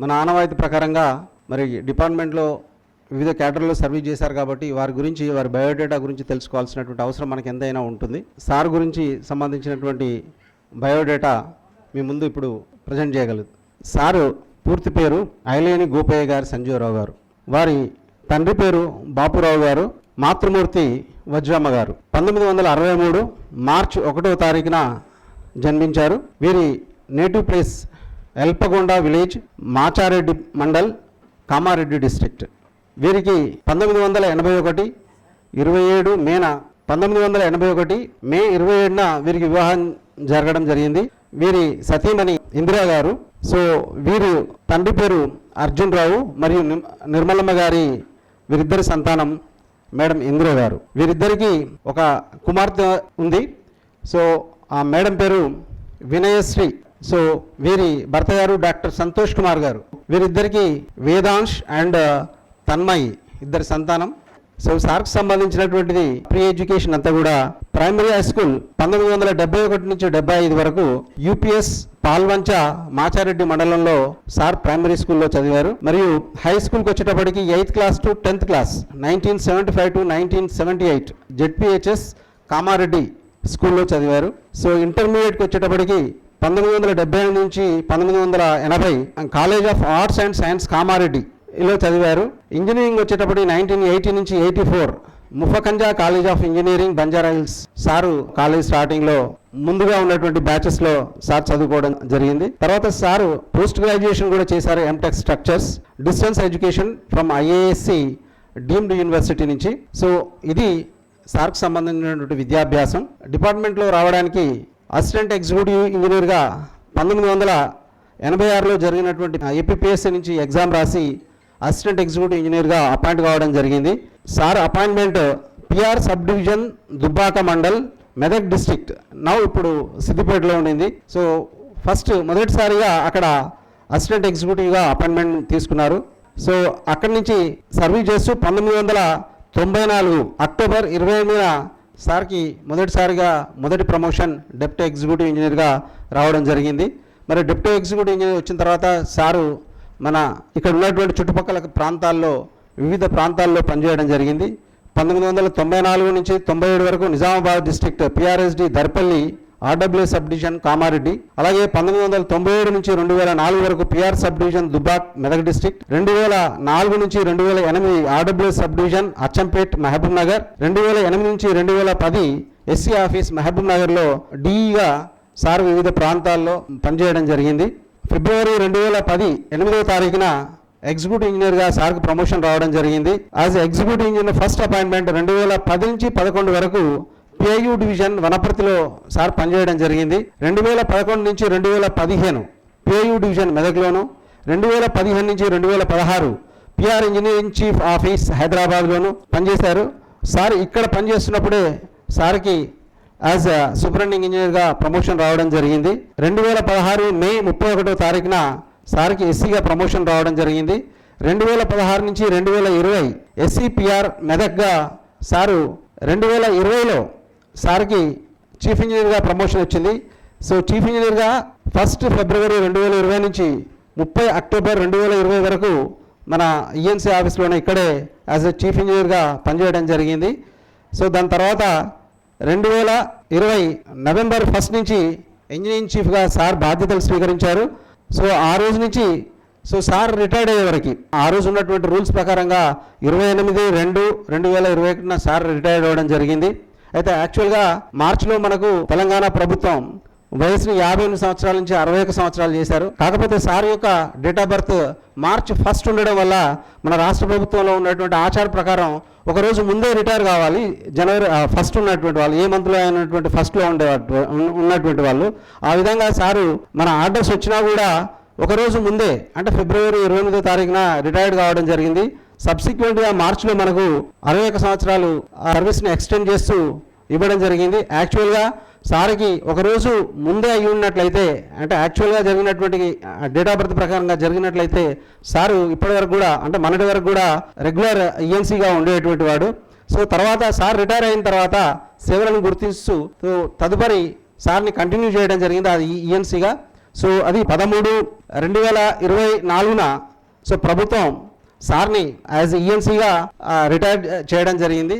మన ఆనవాయితీ ప్రకారంగా మరి డిపార్ట్మెంట్లో వివిధ కేటరీలో సర్వీస్ చేశారు కాబట్టి వారి గురించి వారి బయోడేటా గురించి తెలుసుకోవాల్సినటువంటి అవసరం మనకి ఎంతైనా ఉంటుంది. సార్ గురించి సంబంధించినటువంటి బయోడేటా మీ ముందు ఇప్పుడు ప్రజెంట్ చేయగలదు. సారు పూర్తి పేరు ఐలేని గోపయ్య గారు సంజీవరావు గారు. వారి తండ్రి పేరు బాపురావు గారు. మాతృమూర్తి వజ్రమ్మ గారు. పంతొమ్మిది వందల అరవై మూడు మార్చ్ ఒకటో తారీఖున జన్మించారు. వీరి native place Elpagonda village Machareddy mandal Kamareddy district. వీరికి పంతొమ్మిది వందల ఎనభై ఒకటి ఇరవై ఏడు మేన పంతొమ్మిది వందల ఎనభై ఒకటి మే ఇరవై ఏడున వీరికి వివాహం జరగడం జరిగింది. వీరి సతీమణి ఇందిరా గారు సో వీరు తండ్రి పేరు అర్జున్ రావు మరియు నిర్మలమ్మ గారి వీరిద్దరి సంతానం మేడం ఇందిరా గారు. వీరిద్దరికి ఒక కుమార్తె ఉంది. సో ఆ మేడం పేరు వినయశ్రీ సో వీరి భర్త గారు డాక్టర్ సంతోష్ కుమార్ గారు. వీరిద్దరికి వేదాంశ్ అండ్ తన్మయి ఇద్దరి సంతానం. సో సార్కు సంబంధించినటువంటిది ప్రీ ఎడ్యుకేషన్ అంతా కూడా ప్రైమరీ హై స్కూల్ పంతొమ్మిది వందల డెబ్బై ఒకటి నుంచి డెబ్బై ఐదు వరకు యూపీఎస్ పాల్వంచ మాచారెడ్డి మండలంలో సార్ ప్రైమరీ స్కూల్లో చదివారు. మరియు హై స్కూల్కి వచ్చేటప్పటికి eighth class to tenth class nineteen seventy five to nineteen seventy eight ZPHS Kamareddy స్కూల్లో చదివారు. సో ఇంటర్మీడియట్కి వచ్చేటప్పటికి పంతొమ్మిది వందల డెబ్బై ఐదు నుంచి పంతొమ్మిది వందల ఎనభై college of arts and science Kamareddy లో చదివారు. ఇంజనీరింగ్ వచ్చేటప్పటి నైన్టీన్ ఎయిటీ నుంచి eighty four. Muffakham Jah college of engineering Banjara Hills sir college స్టార్టింగ్లో ముందుగా ఉన్నటువంటి బ్యాచెస్లో సార్ చదువుకోవడం జరిగింది. తర్వాత సారు పోస్ట్ గ్రాడ్యుయేషన్ కూడా చేశారు M Tech structures distance education from IASC deemed university నుంచి. సో ఇది సార్కు సంబంధించినటువంటి విద్యాభ్యాసం. డిపార్ట్మెంట్లో రావడానికి అసిస్టెంట్ ఎగ్జిక్యూటివ్ ఇంజనీర్గా పంతొమ్మిది వందల ఎనభై ఆరులో జరిగినటువంటి ఏపీఎస్సీ నుంచి ఎగ్జామ్ రాసి అసిస్టెంట్ ఎగ్జిక్యూటివ్ ఇంజనీర్గా అపాయింట్ కావడం జరిగింది. Sir appointment PR sub division Dubbaka mandal Medak district now ఇప్పుడు సిద్దిపేటలో ఉండింది. సో ఫస్ట్ మొదటిసారిగా అక్కడ అసిస్టెంట్ ఎగ్జిక్యూటివ్గా అపాయింట్మెంట్ తీసుకున్నారు. సో అక్కడి నుంచి సర్వీస్ చేస్తూ పంతొమ్మిది వందల తొంభై నాలుగు అక్టోబర్ ఇరవై ఎనిమిదిన సార్కి మొదటిసారిగా మొదటి ప్రమోషన్ డెప్యూటీ ఎగ్జిక్యూటివ్ ఇంజనీర్గా రావడం జరిగింది. మరి డెప్యూటీ ఎగ్జిక్యూటివ్ ఇంజనీర్ వచ్చిన తర్వాత సారు మన ఇక్కడ ఉన్నటువంటి చుట్టుపక్కల ప్రాంతాల్లో వివిధ ప్రాంతాల్లో పనిచేయడం జరిగింది. పంతొమ్మిది వందల తొంభై నాలుగు నుంచి తొంభై ఏడు వరకు Nizamabad district PRSD Darpalli RW sub division Kamareddy అలాగే పంతొమ్మిది వందల తొంభై ఏడు నుంచి రెండు వేల నాలుగు వరకు PR sub division Dubbak Medak district రెండు వేల నాలుగు నుంచి రెండు వేల ఎనిమిది RW sub division Achampet Mahabubnagar రెండు వేల ఎనిమిది నుంచి రెండు వేల పది ఎస్సీ ఆఫీస్ మహబూబ్ నగర్లో డిఈగా సార్ వివిధ ప్రాంతాల్లో పనిచేయడం జరిగింది. ఫిబ్రవరి రెండు వేల పది ఎనిమిదవ తారీఖున ఎగ్జిక్యూటివ్ ఇంజనీర్గా సార్కు ప్రమోషన్ రావడం జరిగింది. As executive engineer first appointment రెండు వేల పది నుంచి పదకొండు వరకు పిఐయు డివిజన్ వనపర్తిలో సార్ పనిచేయడం జరిగింది. రెండు వేల పదకొండు నుంచి రెండు వేల పదిహేను పిఐయు డివిజన్ మెదక్లోను రెండు వేల పదిహేను నుంచి రెండు వేల పదహారు పిఆర్ ఇంజనీరింగ్ చీఫ్ ఆఫీస్ హైదరాబాద్లోను పనిచేశారు. సార్ ఇక్కడ పనిచేస్తున్నప్పుడే సార్కి యాజ్ సూపరింటెండింగ్ ఇంజనీర్గా ప్రమోషన్ రావడం జరిగింది. రెండు వేల పదహారు మే ముప్పై ఒకటో తారీఖున సార్కి ఎస్సీగా ప్రమోషన్ రావడం జరిగింది. రెండు వేల పదహారు నుంచి రెండు వేల ఇరవై ఎస్సీపీఆర్ మెదక్గా సారు రెండు వేల ఇరవైలో సార్కి చీఫ్ ఇంజనీర్గా ప్రమోషన్ వచ్చింది. సో చీఫ్ ఇంజనీర్గా ఫస్ట్ ఫిబ్రవరి రెండు వేల ఇరవై నుంచి ముప్పై అక్టోబర్ రెండు వేల ఇరవై వరకు మన ఈఎన్సీ ఆఫీస్లోనే ఇక్కడే యాజ్ ఎ చీఫ్ ఇంజనీర్గా పనిచేయడం జరిగింది. సో దాని తర్వాత రెండు వేల ఇరవై నవంబర్ ఫస్ట్ నుంచి ఇంజనీరింగ్ చీఫ్గా సార్ బాధ్యతలు స్వీకరించారు. సో ఆ రోజు నుంచి సో సార్ రిటైర్డ్ అయ్యే వరకు ఆ రోజు ఉన్నటువంటి రూల్స్ ప్రకారంగా ఇరవై ఎనిమిది రెండు రెండు వేల ఇరవై ఒకటిన సార్ రిటైర్డ్ అవ్వడం జరిగింది. అయితే యాక్చువల్గా మార్చిలో మనకు తెలంగాణ ప్రభుత్వం వయసుని యాభై ఎనిమిది సంవత్సరాల నుంచి అరవై ఒక సంవత్సరాలు చేశారు. కాకపోతే సార్ యొక్క date of birth March first ఉండడం వల్ల మన రాష్ట్ర ప్రభుత్వంలో ఉన్నటువంటి ఆచార ప్రకారం ఒకరోజు ముందే రిటైర్ కావాలి. జనవరి ఫస్ట్ ఉన్నటువంటి వాళ్ళు ఏ మంత్లో అయినటువంటి ఫస్ట్లో ఉండే ఉన్నటువంటి వాళ్ళు. ఆ విధంగా సారు మన ఆర్డర్స్ వచ్చినా కూడా ఒక రోజు ముందే అంటే ఫిబ్రవరి ఇరవై ఎనిమిదో తారీఖున రిటైర్డ్ కావడం జరిగింది. సబ్సిక్వెంట్గా మార్చిలో మనకు అరవై ఒక సంవత్సరాలు ఆ సర్వీస్ని ఎక్స్టెండ్ చేస్తూ ఇవ్వడం జరిగింది. యాక్చువల్గా సార్కి ఒక రోజు ముందే అయి ఉన్నట్లయితే అంటే యాక్చువల్గా జరిగినటువంటి డేట్ ఆఫ్ బర్త్ ప్రకారంగా జరిగినట్లయితే సారు ఇప్పటి వరకు కూడా అంటే మొన్నటి వరకు కూడా రెగ్యులర్ ఈఎన్సీగా ఉండేటువంటి వాడు. సో తర్వాత సార్ రిటైర్ అయిన తర్వాత సేవలను గుర్తిస్తూ సో తదుపరి సార్ని కంటిన్యూ చేయడం జరిగింది అది ఈఎన్సీగా సో అది పదమూడు రెండు వేల ఇరవై నాలుగున సో ప్రభుత్వం సార్ని యాజ్ ఈఎన్సీగా రిటైర్ చేయడం జరిగింది.